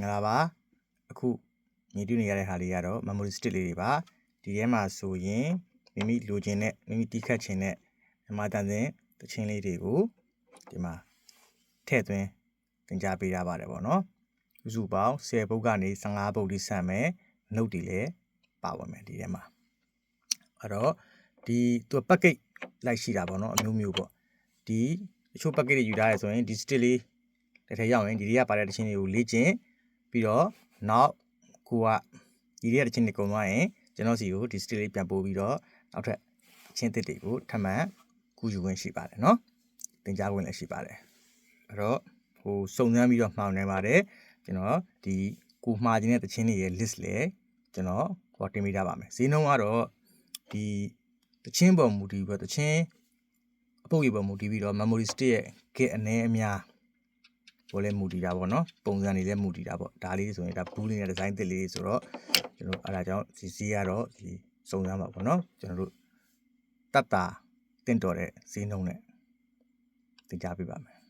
ငါလာပါအခုမြင်တွေ့နေရတဲ့ဟာလေးကတော့ memory stick လေးတွေပါဒီထဲမှာဆိုရင်မိမိလိုချင်တဲ့မိမိတီးခတ်ချင်တဲ့မြန်မာတန်စင်တခြင်းလေးတွေကိုဒီမှာထည့်သွင်းတင်ကြားပေးရပါတယ်ပေါ့နော်ဥစုပေါင်း10ပုတ်ကနေ15ပုတ်ထိဆန့်မယ်နှုတ်တွေလည်းပါဝင်မယ်ဒီထဲမှာအဲ့တော့ဒီသူက package လိုက်ရှိတာပေါ့နော်အမျိုးမျိုးပေါ့ဒီတချို့ package တွေယူထားရဆိုရင်ဒီ stick လေးတစ်ထည့်ရောက်ရင်ဒီတွေကပါတဲ့တခြင်းတွေကိုလေ့ကျင့် ပြီးတော့နောက်ကိုကဒီတွေကတခြင်းတွေကုန်သွားရင်ကျွန်တော်စီကိုဒီ stick လေးပြန်ပို့ပြီးတော့နောက်ထပ်ချင်းတစ်တွေကိုထပ်မံကူယူဝင်ရှိပါတယ်เนาะတင်ကြားဝင်လည်းရှိပါတယ်အဲ့တော့ဟိုစုံစမ်းပြီးတော့မှောင်နေပါတယ်ကျွန်တော်ဒီကိုမှားခြင်းတဲ့တခြင်းတွေရဲ့ list လည်းကျွန်တော်ဟောတင်ပေးထားပါမယ်ဈေးနှုန်းကတော့ဒီတခြင်းပေါ်မူတည်ပြီးတော့တခြင်းအပုတ်ရပေါ်မူတည်ပြီးတော့ memory stick ရဲ့ kit အနေအများ ဟိုလည်းမူတည်တာပေါ့နော်ပုံစံတွေလည်းမူတည်တာပေါ့ဒါလေးဆိုရင်ဒါဘူးလေးနဲ့ဒီဇိုင်းတစ်လေးဆိုတော့ကျွန်တော်အဲ့ဒါကြောင့်ဒီဈေးကတော့ဒီစုံစမ်းပါပေါ့နော်ကျွန်တော်တို့တတ်တာတင့်တော်တဲ့ဈေးနှုန်းနဲ့တင်ကြပေးပါမယ်